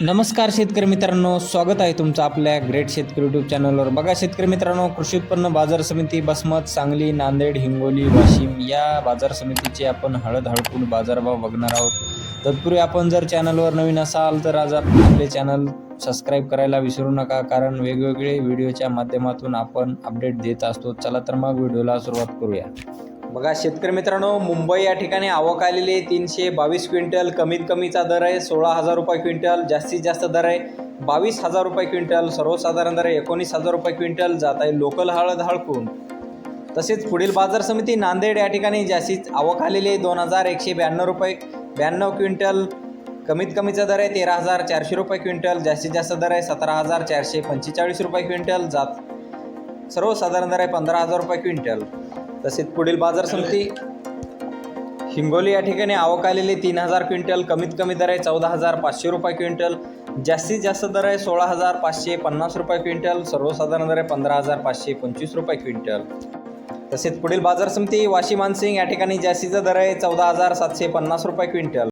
नमस्कार शेतकरी मित्रांनो स्वागत आहे तुमचं आपल्या ग्रेट शेतकरी यूट्यूब चॅनलवर बघा शेतकरी मित्रांनो कृषी उत्पन्न बाजार समिती बसमत सांगली नांदेड हिंगोली वाशिम या बाजार समितीचे आपण हळद हळकूड बाजारभाव बघणार आहोत. तत्पूर्वी आपण जर चॅनलवर नवीन असाल तर आज आपण आपले चॅनल सबस्क्राईब करायला विसरू नका कारण वेगवेगळे व्हिडिओच्या माध्यमातून आपण अपडेट देत असतो. चला तर मग व्हिडिओला सुरुवात करूया. बघा शेतकरी मित्रांनो मुंबई या ठिकाणी आवक आलेली तीनशे बावीस क्विंटल कमीत कमीचा दर आहे. सोळा हजार रुपये क्विंटल जास्तीत जास्त दर आहे. बावीस हजार रुपये क्विंटल सर्वसाधारण दर आहे. एकोणीस हजार रुपये क्विंटल जात आहे लोकल हळद हळकून. तसेच पुढील बाजार समिती नांदेड या ठिकाणी जास्तीत आवक आलेली आहे. दोन हजार एकशे ब्याण्णव रुपये ब्याण्णव क्विंटल कमीत कमीचा दर आहे. तेरा हजार चारशे रुपये क्विंटल जास्तीत जास्त दर आहे. सतरा हजार चारशे पंचेचाळीस रुपये क्विंटल जात. सर्वसाधारण दर आहे पंधरा हजार रुपये क्विंटल. तसेच पुढील बाजार समिती हिंगोली या ठिकाणी आवक आलेली तीन हजार क्विंटल कमीत कमी दर आहे चौदा हजार पाचशे रुपये क्विंटल. जास्तीत जास्त दर आहे सोळा हजार पाचशे पन्नास रुपये क्विंटल. सर्वसाधारण दर आहे पंधरा हजार पाचशे पंचवीस रुपये क्विंटल. तसेच पुढील बाजार समिती वाशी मानसिंग या ठिकाणी जास्तीचा दर आहे चौदा हजार सातशे पन्नास रुपये क्विंटल.